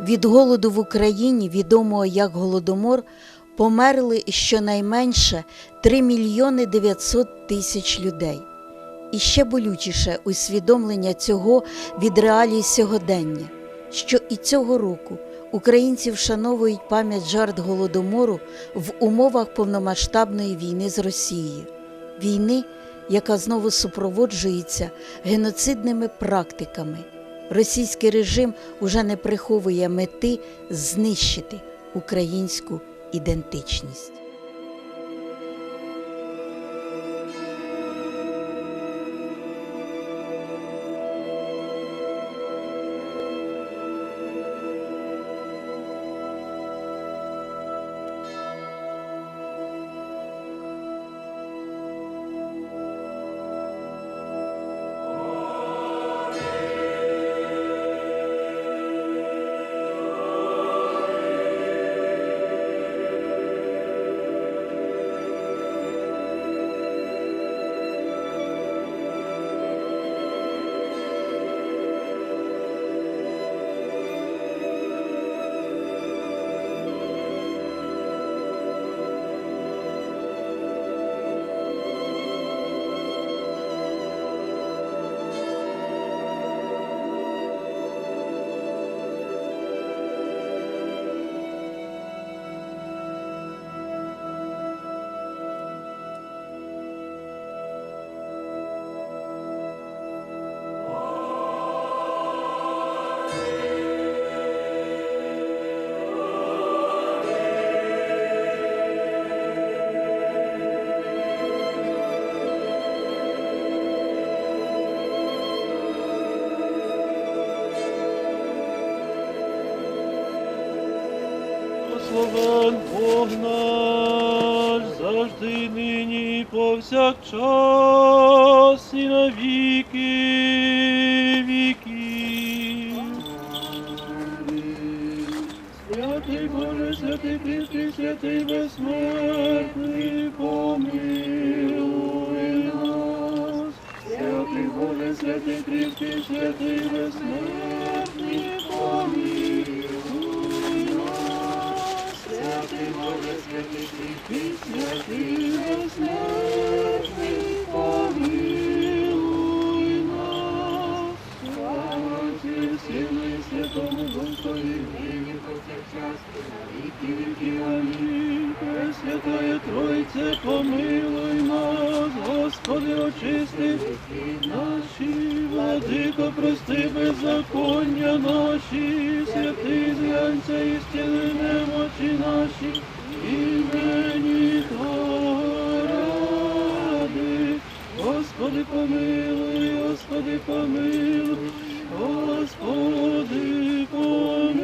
Від голоду в Україні, відомого як Голодомор, померли щонайменше 3 мільйони 900 тисяч людей. І ще болючіше усвідомлення цього від реалій сьогодення, що і цього року українці вшановують пам'ять жертв Голодомору в умовах повномасштабної війни з Росією, війни, яка знову супроводжується геноцидними практиками. Російський режим уже не приховує мети знищити українську ідентичність. Благословен Бог наш, завжди нині і повсякчас і на віки віків. Святий Боже, святий Христий, святий безсмертний, помилуй нас. Святий Боже, святий Христий, святий безсмертний, помилуй Святий Боже, святий Христий, святий безсмертний, помилуй і Сину і Святому Духові, нині повсякчас, і на віки віків. Амінь. Пресвятая Тройце, помилуй нас, Господи, очисти наші, владико, прости беззаконня наші, святий зглянця і стіли немочі наші, імені Твого ради. Господи, помилуй, Господи, помилуй, Господи, помилуй.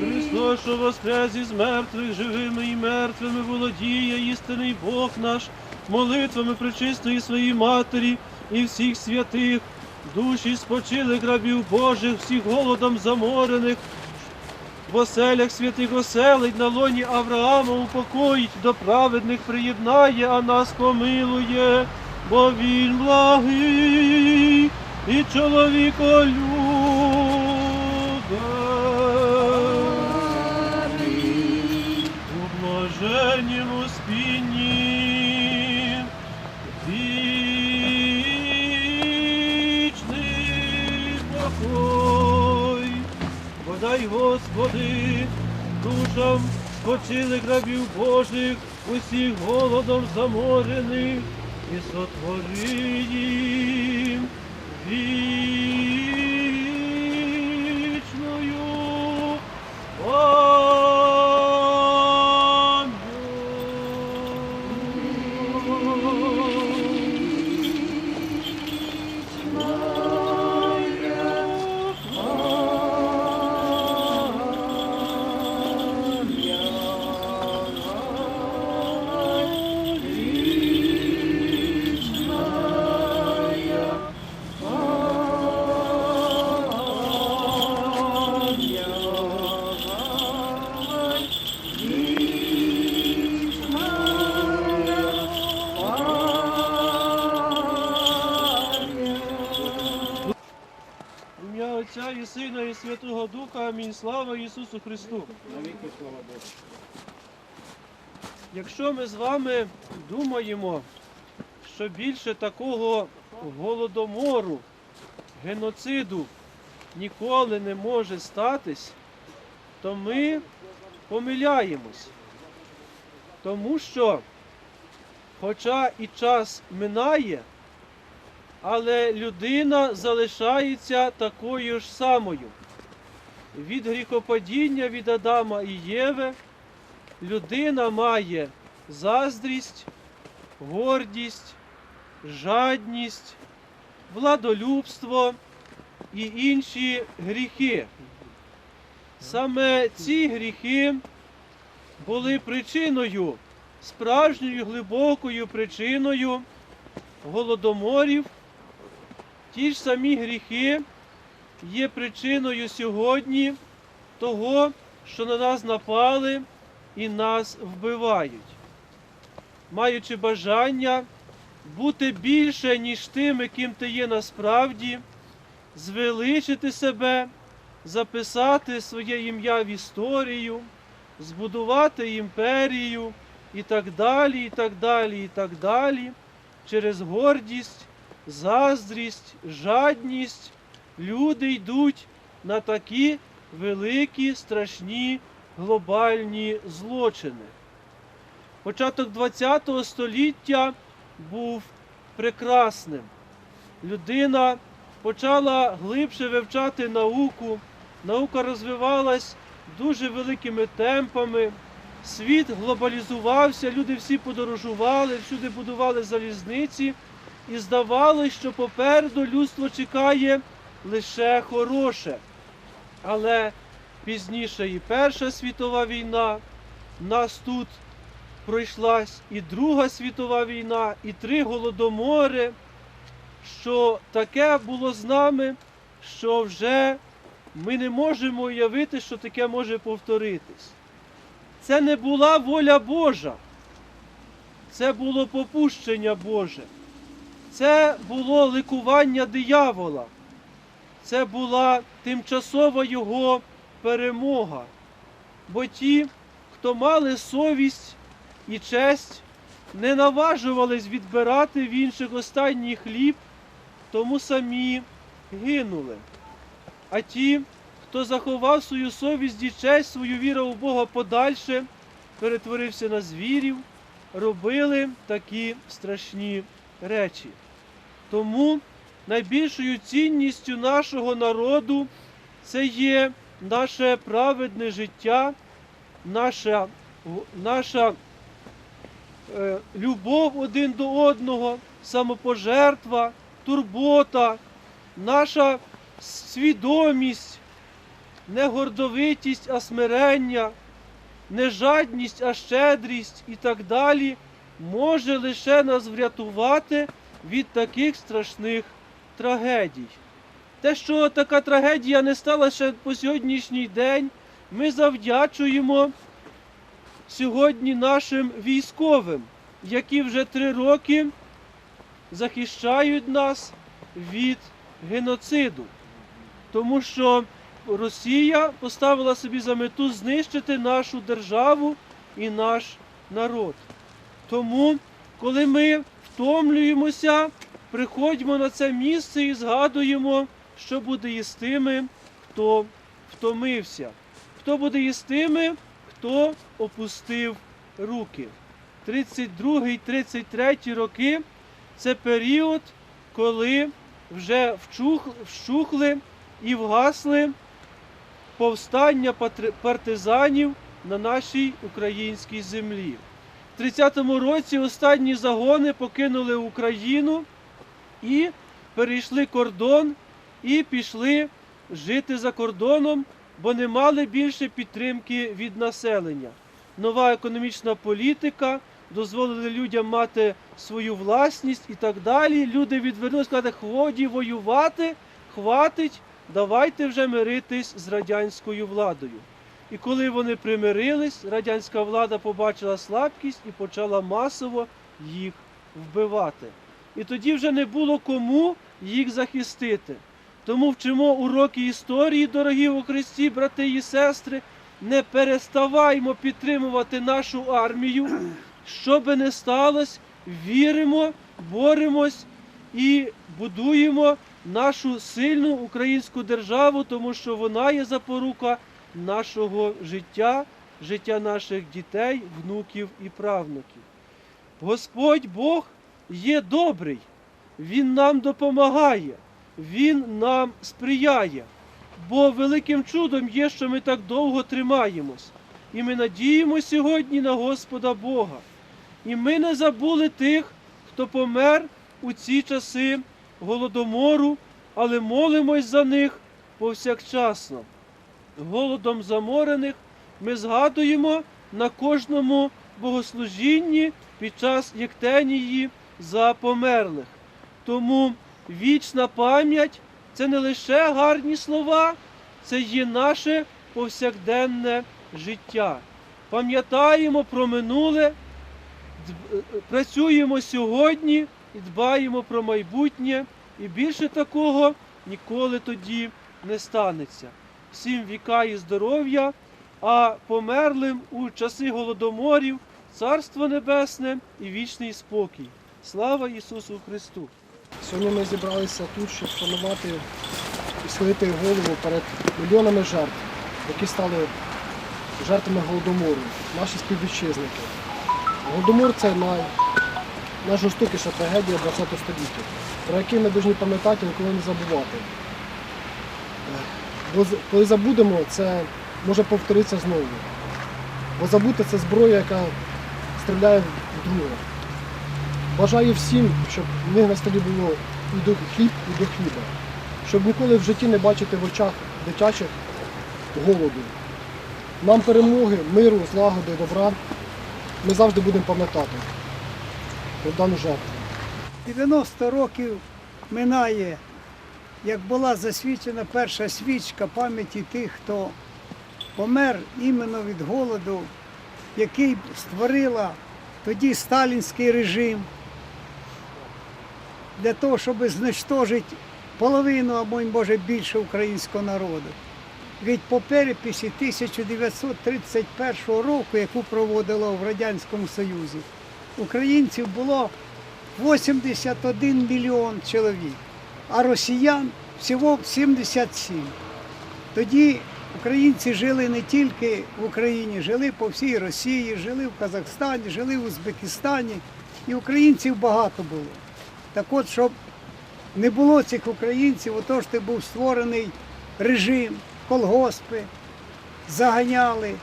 Христос, що воскрес із мертвих, живими і мертвими, володіє істинний Бог наш, молитвами пречистої своїй Матері і всіх святих, душі спочилих рабів Божих, всіх голодом заморених, в оселях святих оселить, на лоні Авраама упокоїть, до праведних приєднає, а нас помилує, бо він благий і чоловіколюбний. У блаженнім спінні вічний покой. Подай, Господи, душам спочилих рабів Божих, усіх голодом заморених, і сотвори їм Peace. Отця і Сина, і Святого Духа. Амінь. Слава Ісусу Христу. Навіки слава Богу. Якщо ми з вами думаємо, що більше такого голодомору, геноциду ніколи не може статись, то ми помиляємось. Тому що, хоча і час минає, але людина залишається такою ж самою. Від гріхопадіння від Адама і Єви людина має заздрість, гордість, жадність, владолюбство і інші гріхи. Саме ці гріхи були причиною, справжньою глибокою причиною голодоморів. Ті ж самі гріхи є причиною сьогодні того, що на нас напали і нас вбивають, маючи бажання бути більше, ніж тими, ким ти є насправді, звеличити себе, записати своє ім'я в історію, збудувати імперію і так далі, і так далі, і так далі, через гордість, заздрість, жадність люди йдуть на такі великі, страшні глобальні злочини. Початок ХХ століття був прекрасним. Людина почала глибше вивчати науку, наука розвивалась дуже великими темпами, світ глобалізувався, люди всі подорожували, всюди будували залізниці, і здавалось, що попереду людство чекає лише хороше. Але пізніше і Перша світова війна, нас тут пройшлась і Друга світова війна, і три голодомори, що таке було з нами, що вже ми не можемо уявити, що таке може повторитись. Це не була воля Божа, це було попущення Боже, це було ликування диявола, це була тимчасова його перемога. Бо ті, хто мали совість і честь, не наважувались відбирати в інших останній хліб, тому самі гинули. А ті, хто заховав свою совість і честь, свою віру у Бога подальше, перетворився на звірів, робили такі страшні речі. Тому найбільшою цінністю нашого народу це є наше праведне життя, наша, наша е, любов один до одного, самопожертва, турбота, наша свідомість, не гордовитість, а смирення, не жадність, а щедрість і так далі, може лише нас врятувати від таких страшних трагедій. Те, що така трагедія не стала ще по сьогоднішній день, ми завдячуємо сьогодні нашим військовим, які вже три роки захищають нас від геноциду. Тому що Росія поставила собі за мету знищити нашу державу і наш народ. Тому, коли ми втомлюємося, приходьмо на це місце і згадуємо, що буде із тими, хто втомився, хто буде із тими, хто опустив руки. 32-33 роки це період, коли вже вщухли і вгасли повстання партизанів на нашій українській землі. В 30-му році останні загони покинули Україну і перейшли кордон і пішли жити за кордоном, бо не мали більше підтримки від населення. Нова економічна політика дозволили людям мати свою власність і так далі. Люди відвернули, сказали, хводі воювати, хватить, давайте вже миритись з радянською владою. І коли вони примирились, радянська влада побачила слабкість і почала масово їх вбивати. І тоді вже не було кому їх захистити. Тому вчимо уроки історії, дорогі у Христі, брати і сестри. Не переставаймо підтримувати нашу армію. Що би не сталося, віримо, боремось і будуємо нашу сильну українську державу, тому що вона є запорука нашого життя, життя наших дітей, внуків і правнуків. Господь Бог є добрий, Він нам допомагає, Він нам сприяє. Бо великим чудом є, що ми так довго тримаємось. І ми надіємо сьогодні на Господа Бога. І ми не забули тих, хто помер у ці часи голодомору, але молимось за них повсякчасно. Голодом заморених ми згадуємо на кожному богослужінні під час Єктенії за померлих. Тому вічна пам'ять це не лише гарні слова, це є наше повсякденне життя. Пам'ятаємо про минуле, е, працюємо сьогодні і дбаємо про майбутнє, і більше такого ніколи тоді не станеться. Всім віка і здоров'я, а померлим у часи голодоморів Царство Небесне і вічний спокій. Слава Ісусу Христу! Сьогодні ми зібралися тут, щоб вшанувати і схилити голову перед мільйонами жертв, які стали жертвами голодомору, наші співвітчизники. Голодомор це най... найжорстокіша трагедія ХХ століття, про яку ми повинні пам'ятати ніколи не забувати. Бо коли забудемо, це може повторитися знову. Бо забути це зброя, яка стріляє в друга. Бажаю всім, щоб в них на столі було і до хліб, і до хліба. Щоб ніколи в житті не бачити в очах дитячих голоду. Нам перемоги, миру, злагоди, добра. Ми завжди будемо пам'ятати про дану жертву. 90 років минає, як була засвічена перша свічка пам'яті тих, хто помер іменно від голоду, який створила тоді сталінський режим для того, щоб знищити половину, або може більше українського народу. Від по переписі 1931 року, яку проводило в Радянському Союзі, українців було 81 мільйон чоловік, а росіян всього 77. Тоді українці жили не тільки в Україні, жили по всій Росії, жили в Казахстані, жили в Узбекистані, і українців багато було. Так от, щоб не було цих українців, отож ти був створений режим, колгоспи, заганяли,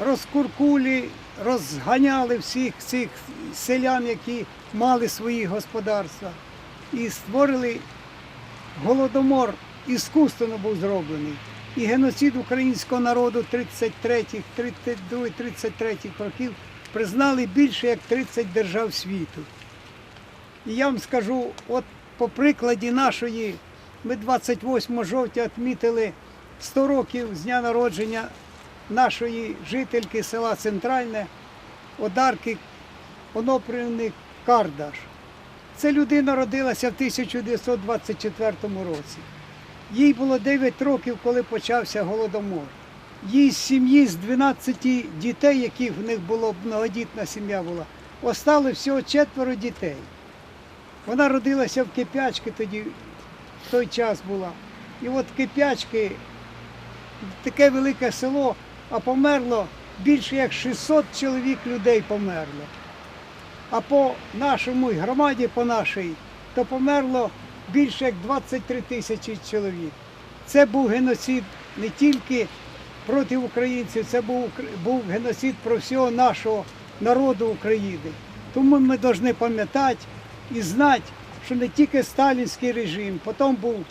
розкуркулі, розганяли всіх цих селян, які мали свої господарства, і створили голодомор, іскусственно був зроблений. І геноцид українського народу 33, 32, 33 років признали більше як 30 держав світу. І я вам скажу, от по прикладі нашої, ми 28 жовтня відмітили 100 років з дня народження нашої жительки села Центральне, Одарки Онопрівни Кардаш. Ця людина родилася в 1924 році. Їй було 9 років, коли почався голодомор. Їй з сім'ї з 12 дітей, яких в них було многодітна сім'я була, остали всього четверо дітей. Вона родилася в Кипячки тоді, в той час була. І от Кипячки, таке велике село, а померло більше як 600 чоловік людей померло. А по нашому громаді, по нашій, то померло більше як 23 тисячі чоловік. Це був геноцид не тільки проти українців, це був, був геноцид про всього нашого народу України. Тому ми повинні пам'ятати і знати, що не тільки сталінський режим, потім був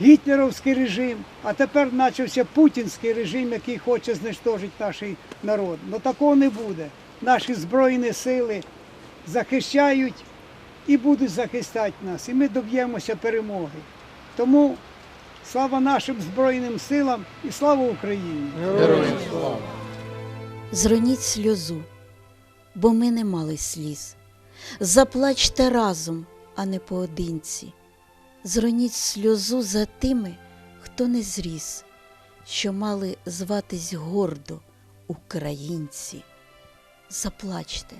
гітлерівський режим, а тепер почався путінський режим, який хоче знищити наш народ. Ну такого не буде. Наші Збройні сили захищають і будуть захищати нас, і ми доб'ємося перемоги. Тому слава нашим Збройним силам і слава Україні! Зроніть сльозу, бо ми не мали сліз. Заплачте разом, а не поодинці. Зроніть сльозу за тими, хто не зріс, що мали зватись гордо українці. Заплачте,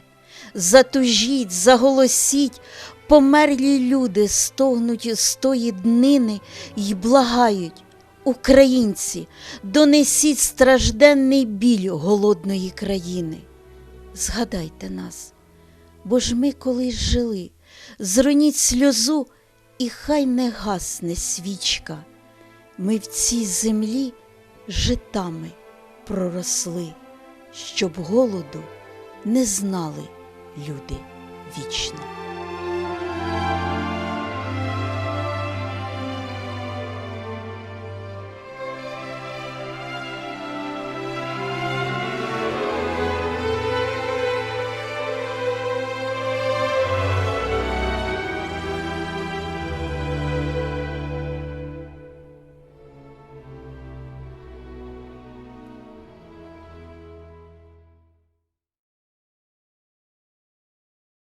затужіть, заголосіть, померлі люди стогнуть з тої днини й благають. Українці, донесіть стражденний біль голодної країни. Згадайте нас, бо ж ми колись жили, зроніть сльозу, і хай не гасне свічка. Ми в цій землі житами проросли, щоб голоду не знали люди вічно.